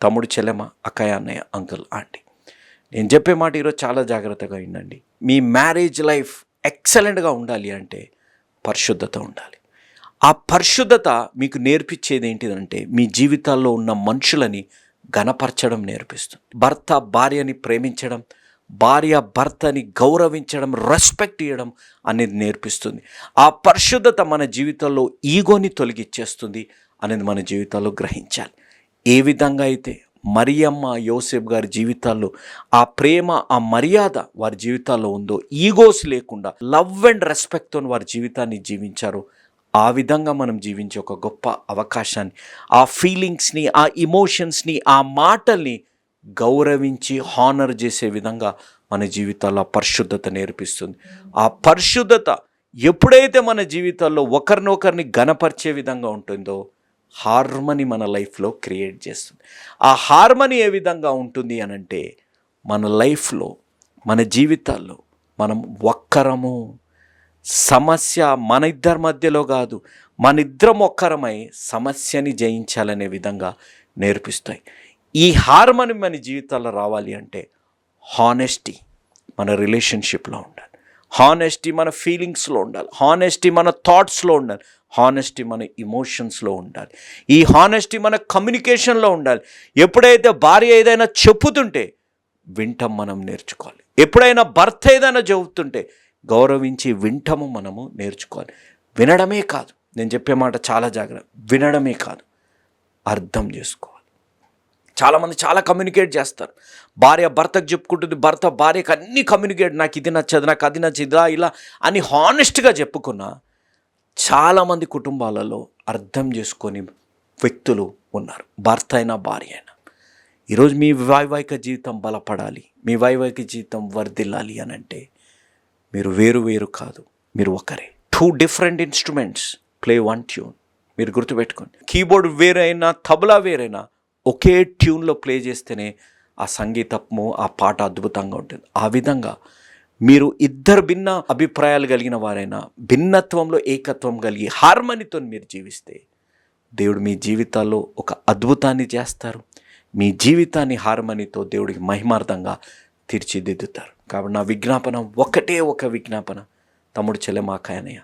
తమ్ముడు చెల్లెమ అక్కయ్య అన్నయ్య అంకుల్ ఆంటీ. నేను చెప్పే మాట ఈరోజు చాలా జాగ్రత్తగా వినండి. మీ మ్యారేజ్ లైఫ్ ఎక్సలెంట్గా ఉండాలి అంటే పరిశుద్ధత ఉండాలి. ఆ పరిశుద్ధత మీకు నేర్పించేది ఏంటిదంటే మీ జీవితాల్లో ఉన్న మనుషులని గణపరచడం నేర్పిస్తుంది. భర్త భార్యని ప్రేమించడం భార్య భర్తని గౌరవించడం రెస్పెక్ట్ ఇవ్వడం అనేది నేర్పిస్తుంది. ఆ పరిశుద్ధత మన జీవితంలో ఈగోని తొలగిచ్చేస్తుంది అనేది మన జీవితాల్లో గ్రహించాలి. ఏ విధంగా అయితే మరియమ్మ యోసెఫ్ గారి జీవితాల్లో ఆ ప్రేమ ఆ మర్యాద వారి జీవితాల్లో ఉందో ఈగోస్ లేకుండా లవ్ అండ్ రెస్పెక్ట్తో వారి జీవితాన్ని జీవించారో ఆ విధంగా మనం జీవించే ఒక గొప్ప అవకాశాన్ని ఆ ఫీలింగ్స్ని ఆ ఇమోషన్స్ని ఆ మాటల్ని గౌరవించి హానర్ చేసే విధంగా మన జీవితాల్లో పరిశుద్ధత నేర్పిస్తుంది. ఆ పరిశుద్ధత ఎప్పుడైతే మన జీవితాల్లో ఒకరినొకరిని గనపరిచే విధంగా ఉంటుందో హార్మనీ మన లైఫ్లో క్రియేట్ చేస్తుంది. ఆ హార్మనీ ఏ విధంగా ఉంటుంది అని అంటే మన లైఫ్లో మన జీవితాల్లో మనం ఒక్కరము సమస్య మన ఇద్దరి మధ్యలో కాదు మన ఇద్దరం ఒక్కరమై సమస్యని జయించాలనే విధంగా నేర్పిస్తాయి. ఈ హార్మనీ మన జీవితాల్లో రావాలి అంటే హానెస్టీ మన రిలేషన్షిప్లో ఉండాలి. హానెస్టీ మన ఫీలింగ్స్లో ఉండాలి. హానెస్టీ మన థాట్స్లో ఉండాలి. హానెస్టీ మన ఇమోషన్స్లో ఉండాలి. ఈ హానెస్టీ మన కమ్యూనికేషన్లో ఉండాలి. ఎప్పుడైతే భార్య ఏదైనా చెప్పుతుంటే వింటం మనం నేర్చుకోవాలి. ఎప్పుడైనా భర్త ఏదైనా చెబుతుంటే గౌరవించి వింటము మనము నేర్చుకోవాలి. వినడమే కాదు. నేను చెప్పే మాట చాలా జాగ్రత్త. వినడమే కాదు. అర్థం చేసుకోవాలి. చాలామంది చాలా కమ్యూనికేట్ చేస్తారు. భార్య భర్తకు చెప్పుకుంటుంది. భర్త భార్యకు అన్ని కమ్యూనికేట్ నాకు ఇది నచ్చదు నాకు అది నచ్చదు ఇలా ఇలా అని హానెస్ట్గా చెప్పుకున్నా చాలామంది కుటుంబాలలో అర్థం చేసుకొని వ్యక్తులు ఉన్నారు. భర్త అయినా భార్య అయినా. ఈరోజు మీ వైవాహిక జీవితం బలపడాలి మీ వైవాహిక జీవితం వర్ధిల్లాలి అని అంటే మీరు వేరు వేరు కాదు మీరు ఒకరే. Two different instruments play one tune మీరు గుర్తుపెట్టుకోండి. కీబోర్డ్ వేరైనా తబలా వేరైనా ఒకే ట్యూన్లో ప్లే చేస్తేనే ఆ సంగీతము ఆ పాట అద్భుతంగా ఉంటుంది. ఆ విధంగా మీరు ఇద్దరు భిన్న అభిప్రాయాలు కలిగిన వారైనా భిన్నత్వంలో ఏకత్వం కలిగి హార్మనీతో మీరు జీవిస్తే దేవుడు మీ జీవితాల్లో ఒక అద్భుతాన్ని చేస్తారు. మీ జీవితాన్ని హార్మనీతో దేవుడికి మహిమార్థంగా తీర్చిదిద్దుతారు. కాబట్టి నా విజ్ఞాపన ఒకటే ఒక విజ్ఞాపన. తమ్ముడు చెల్లెమాకాయనయ్య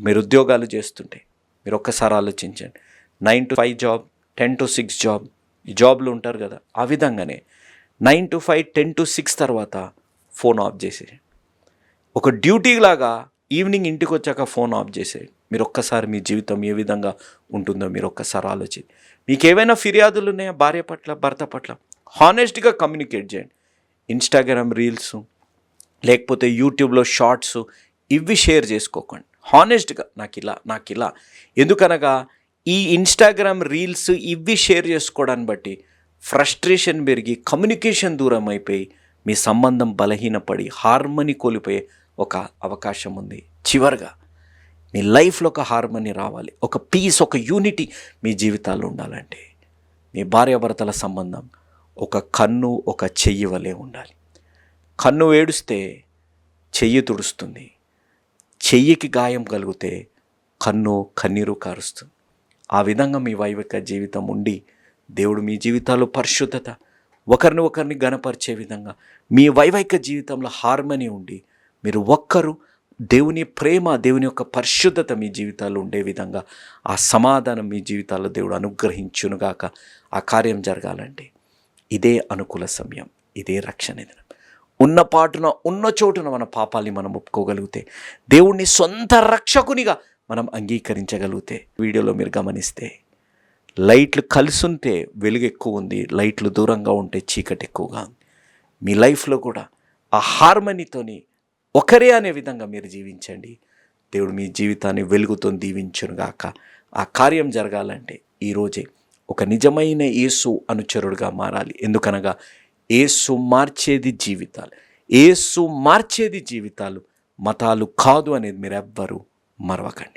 మీరు ఉద్యోగాలు చేస్తుంటే మీరు ఒక్కసారి ఆలోచించండి. Nine to five job ten to six job ఈ జాబ్లు ఉంటారు కదా ఆ విధంగానే nine to five ten to six తర్వాత ఫోన్ ఆఫ్ చేసేయండి. ఒక డ్యూటీ లాగా ఈవినింగ్ ఇంటికి వచ్చాక ఫోన్ ఆఫ్ చేసేయండి మీరు ఒక్కసారి మీ జీవితం ఏ విధంగా ఉంటుందో మీరు ఒక్కసారి ఆలోచించి. మీకు ఏవైనా ఫిర్యాదులు ఉన్నాయా భార్య పట్ల భర్త పట్ల? హానెస్ట్గా కమ్యూనికేట్ చేయండి. ఇన్స్టాగ్రామ్ రీల్స్ లేకపోతే యూట్యూబ్లో షార్ట్స్ ఇవి షేర్ చేసుకోకండి. హానెస్ట్గా నాకు ఇలా నాకు ఇలా ఎందుకనగా ఈ ఇన్స్టాగ్రామ్ రీల్స్ ఇవి షేర్ చేసుకోవడాన్ని బట్టి ఫ్రస్ట్రేషన్ పెరిగి కమ్యూనికేషన్ దూరం అయిపోయి మీ సంబంధం బలహీనపడి హార్మనీ కోల్పోయే ఒక అవకాశం ఉంది. చివరిగా మీ లైఫ్లో ఒక హార్మనీ రావాలి. ఒక పీస్ ఒక యూనిటీ మీ జీవితాల్లో ఉండాలంటే మీ భార్యాభర్తల సంబంధం ఒక కన్ను ఒక చెయ్యి వలె ఉండాలి. కన్ను ఏడుస్తే చెయ్యి తుడుస్తుంది. చెయ్యికి గాయం కలిగితే కన్ను కన్నీరు కారుస్తుంది. ఆ విధంగా మీ వైవిక జీవితం ఉండి దేవుడు మీ జీవితాల్లో పరిశుద్ధత ఒకరిని ఒకరిని గణపరిచే విధంగా మీ వైవైక జీవితంలో హార్మనీ ఉండి మీరు ఒక్కరు దేవుని ప్రేమ దేవుని యొక్క పరిశుద్ధత మీ జీవితాల్లో ఉండే విధంగా ఆ సమాధానం మీ జీవితాల్లో దేవుడు అనుగ్రహించునుగాక. ఆ కార్యం జరగాలంటే ఇదే అనుకూల సమయం. ఇదే రక్షణ దినం. ఉన్న పాటున ఉన్న చోటున మన పాపాల్ని మనం ఒప్పుకోగలిగితే దేవుణ్ణి సొంత రక్షకునిగా మనం అంగీకరించగలిగితే వీడియోలో మీరు గమనిస్తే లైట్లు కలిసుంటే వెలుగు ఎక్కువ ఉంది లైట్లు దూరంగా ఉంటే చీకటి ఎక్కువగా ఉంది. మీ లైఫ్లో కూడా ఆ హార్మనీతోని ఒకరే అనే విధంగా మీరు జీవించండి. దేవుడు మీ జీవితాన్ని వెలుగుతో దీవించునుగాక. ఆ కార్యం జరగాలంటే ఈరోజే ఒక నిజమైన యేసు అనుచరుడుగా మారాలి. ఎందుకనగా ఏసు మార్చేది జీవితాలు. ఏసు మార్చేది జీవితాలు మతాలు కాదు అనేది మీరు ఎవ్వరూ మరవకండి.